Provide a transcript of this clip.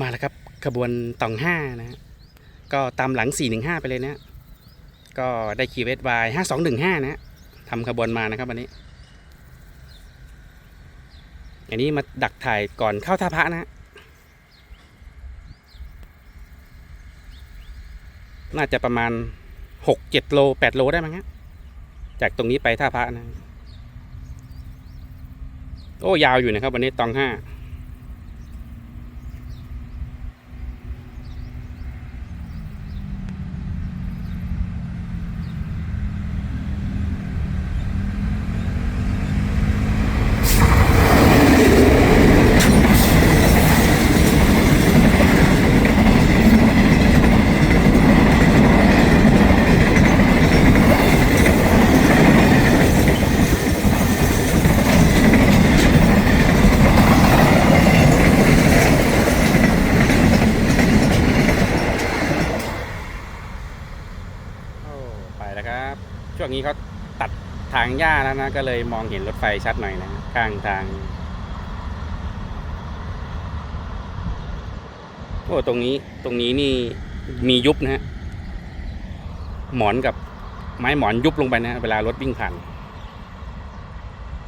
มาแล้วครับขบวนตองห้านะฮะก็ตามหลัง 415 ไปเลยนะก็ได้คีเวสวาย5215 นะฮะทำขบวนมานะครับวันนี้ อันนี้มาดักถ่ายก่อนเข้าท่าพระนะฮะน่าจะประมาณ 6-7 โล 8 โลได้มั้งฮะจากตรงนี้ไปท่าพระนะ โอ้ยาวอยู่นะครับวันนี้ตองห้า นะครับ ช่วงนี้เขาตัดทางหญ้าแล้วนะ ก็เลยมองเห็นรถไฟชัดหน่อยนะ ข้างทาง โอ้ตรงนี้ตรงนี้นี่มียุบนะฮะหมอนกับไม้หมอนยุบลงไปนะ เวลารถวิ่งผ่าน